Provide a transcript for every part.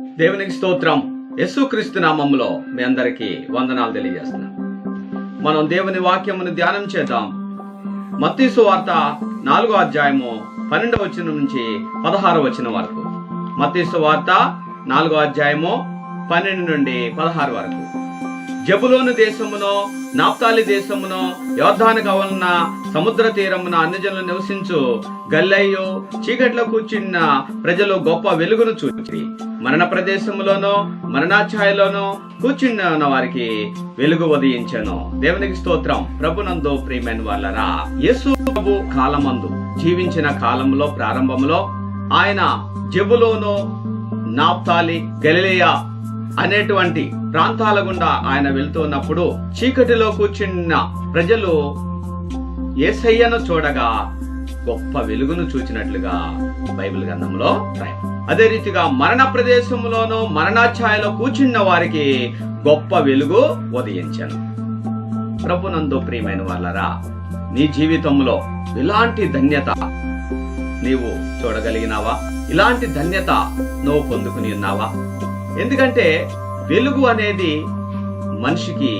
దేవునికి స్తోత్రం. యస్సుక్రీస్తు నామంలో మీ అందరికీ వందనాలు తెలియజేస్తున్నాం మనం దేవుని వాక్యమును ధ్యానం చేద్దాం. మత్తీసు వార్త నాలుగో అధ్యాయము పన్నెండవ వచనం నుంచి పదహారవ వచనం వరకు. మత్తీసు వార్త నాలుగో అధ్యాయము పన్నెండు నుండి పదహారు వరకు. జబులోను దేశమునో నాప్తాలి దేశమునో యోర్ధాను కవలన సముద్ర తీరమున అన్నిజనులు నివసించు. గల్లయ్యో చీకట్లో కూర్చున్న ప్రజలు గొప్ప వెలుగును చూచి మరణ ప్రదేశములోనో మరణాఛాయలోనో కూర్చున్న వారికి వెలుగు ఉదయించను. దేవునికి స్తోత్రం. ప్రభునందు ప్రియమైన వాళ్ళరా యేసు ప్రభు కాలమందు జీవించిన కాలంలో ప్రారంభంలో ఆయన జబులోను నాప్తాలి గలిలేయ అనేటువంటి ప్రాంతాల గుండా ఆయన వెళ్తున్నప్పుడు చీకటిలో కూర్చున్న ప్రజలు ఏసయ్యను చూడగా గొప్ప వెలుగును చూచినట్లుగా బైబిల్ గ్రంథంలో అదే రీతిగా మరణ ప్రదేశంలోనూ మరణాఛాయలో కూర్చున్న వారికి గొప్ప వెలుగు ఉదయించను. ప్రభునందు ప్రియమైన వాళ్ళరా నీ జీవితంలో ఇలాంటి ధన్యత నీవు చూడగలిగినావా? ఇలాంటి ధన్యత నువ్వు పొందుకుని ఉన్నావా? ఎందుకంటే వెలుగు అనేది మనిషికి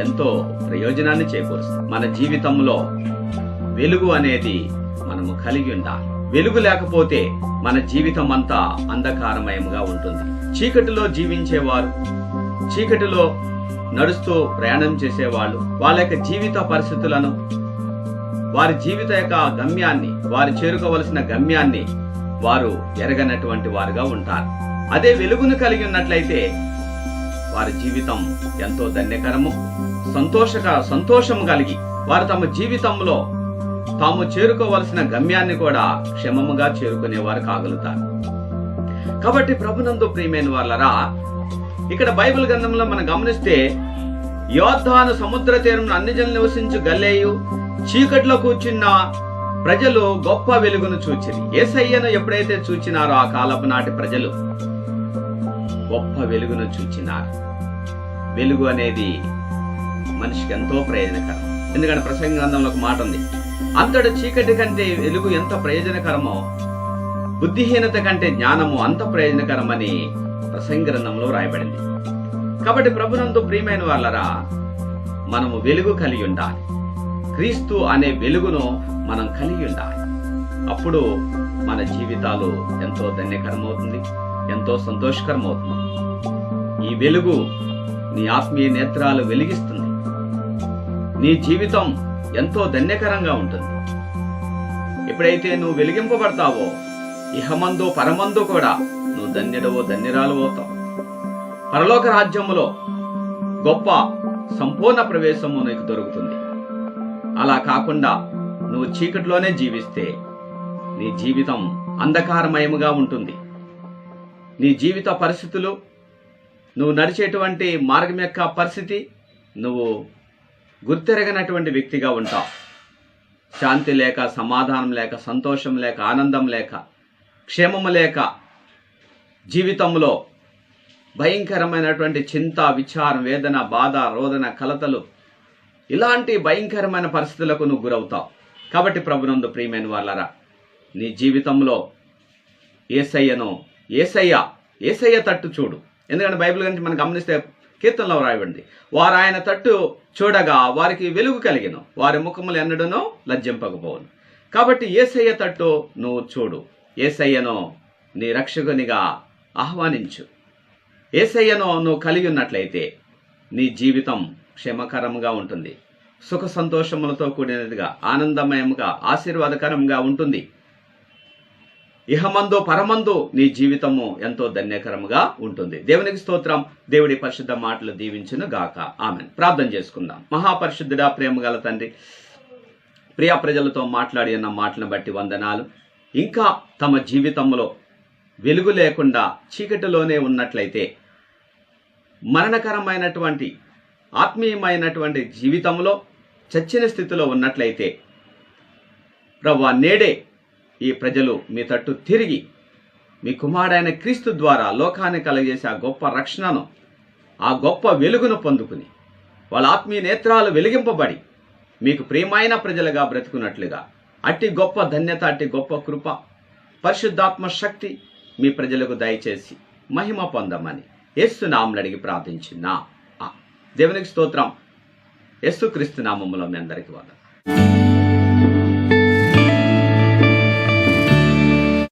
ఎంతో ప్రయోజనాన్ని చేకూరుస్తుంది. మన జీవితంలో వెలుగు అనేది మనము కలిగి ఉండాలి. వెలుగు లేకపోతే మన జీవితం అంతా అంధకారమయంగా ఉంటుంది. చీకటిలో జీవించేవారు చీకటిలో నడుస్తూ ప్రయాణం చేసేవాళ్ళు వాళ్ళ యొక్క జీవిత పరిస్థితులను వారి జీవిత యొక్క గమ్యాన్ని వారు చేరుకోవలసిన గమ్యాన్ని వారు ఎరగనటువంటి వారుగా ఉంటారు. అదే వెలుగును కలిగి ఉన్నట్లయితే వారి జీవితం ఎంతో ధన్యకరము సంతోషక సంతోషము కలిగి వారు తమ జీవితంలో తాము చేరుకోవలసిన గమ్యాన్ని కూడా క్షమముగా చేరుకునేవారు కాగలుగుతారు. కాబట్టి ప్రభునందు ప్రియమైన వాళ్ళరా ఇక్కడ బైబిల్ గ్రంథంలో మనం గమనిస్తే యోద్ధాను సముద్ర తీరం అన్ని జనులు నివసించు గల్లేయు చీకట్లో కూర్చున్న ప్రజలు గొప్ప వెలుగును చూచిరి. ఏసయ్యను ఎప్పుడైతే చూచినారో ఆ కాలపు నాటి ప్రజలు గొప్ప వెలుగును చూచినారు. వెలుగు అనేది మనిషికి ఎంతో ప్రయోజనకరం. ఎందుకంటే ప్రసంగ గ్రంథంలో ఒక మాట ఉంది. అంతటి చీకటి కంటే వెలుగు ఎంత ప్రయోజనకరమో బుద్ధిహీనత కంటే జ్ఞానము అంత ప్రయోజనకరమని ప్రసంగ గ్రంథంలో రాయబడింది కాబట్టి ప్రభునందు ప్రియమైన వాళ్ళరా మనము వెలుగు కలిగి ఉండాలి. క్రీస్తు అనే వెలుగును మనం కలిగి ఉండాలి. అప్పుడు మన జీవితాలు ఎంతో ధన్యకరమవుతుంది ఎంతో సంతోషకరమవుతుంది. ఈ వెలుగు నీ ఆత్మీయ నేత్రాలు వెలిగిస్తుంది. నీ జీవితం ఎంతో ధన్యకరంగా ఉంటుంది. ఎప్పుడైతే నువ్వు వెలిగింపబడతావో ఇహమందు పరమందు కూడా నువ్వు ధన్యుడవో ధన్యురాలు అవుతావు. పరలోక రాజ్యములో గొప్ప సంపూర్ణ ప్రవేశము నీకు దొరుకుతుంది. అలా కాకుండా నువ్వు చీకటిలోనే జీవిస్తే నీ జీవితం అంధకారమయముగా ఉంటుంది. నీ జీవిత పరిస్థితులు నువ్వు నడిచేటువంటి మార్గం యొక్క పరిస్థితి నువ్వు గుర్తెరగనటువంటి వ్యక్తిగా ఉంటావు. శాంతి లేక సమాధానం లేక సంతోషం లేక ఆనందం లేక క్షేమము లేక జీవితంలో భయంకరమైనటువంటి చింత విచారం వేదన బాధ రోదన కలతలు ఇలాంటి భయంకరమైన పరిస్థితులకు నువ్వు గురవుతావు. కాబట్టి ప్రభునందు ప్రియమైన వాళ్ళరా నీ జీవితంలో ఏసయ్యను ఏసయ్య ఏసయ్య తట్టు చూడు. ఎందుకంటే బైబిల్ గురించి మనం గమనిస్తే కీర్తనలో రాయబడింది వారు ఆయన తట్టు చూడగా వారికి వెలుగు కలిగిన. వారి ముఖములు ఎన్నడనో లజ్జింపకపోవును. కాబట్టి ఏసయ్య తట్టు నువ్వు చూడు. ఏసయ్యను నీ రక్షకునిగా ఆహ్వానించు. ఏసయ్యను నువ్వు కలిగి ఉన్నట్లయితే నీ జీవితం క్షేమకరంగా ఉంటుంది. సుఖ సంతోషములతో కూడినదిగా ఆనందమయముగా ఆశీర్వాదకరంగా ఉంటుంది. ఇహమందు పరమందు నీ జీవితము ఎంతో ధన్యకరముగా ఉంటుంది. దేవునికి స్తోత్రం. దేవుడి పరిశుద్ధ మాటలు దీవించును గాక. ఆమె ప్రార్థన చేసుకుందాం. మహాపరిశుద్ధుడా ప్రేమ గల తండ్రి ప్రియ ప్రజలతో మాట్లాడి అన్న మాటలను బట్టి వందనాలు. ఇంకా తమ జీవితంలో వెలుగు లేకుండా చీకటిలోనే ఉన్నట్లయితే మరణకరమైనటువంటి ఆత్మీయమైనటువంటి జీవితంలో చచ్చిన స్థితిలో ఉన్నట్లయితే ప్రభా నేడే ఈ ప్రజలు మీ తట్టు తిరిగి మీ కుమారుడైన క్రీస్తు ద్వారా లోకాన్ని కలగజేసే ఆ గొప్ప రక్షణను ఆ గొప్ప వెలుగును పొందుకుని వాళ్ళ ఆత్మీయ నేత్రాలు వెలిగింపబడి మీకు ప్రియమైన ప్రజలుగా బ్రతుకున్నట్లుగా అట్టి గొప్ప ధన్యత అట్టి గొప్ప కృప పరిశుద్ధాత్మ శక్తి మీ ప్రజలకు దయచేసి మహిమ పొందమని ఎస్సు నామ్లడిగి అడిగి ప్రార్థించున్నా. దేవునికి స్తోత్రం. యస్సు క్రీస్తు నామములో మీ అందరికీ వందనాలు.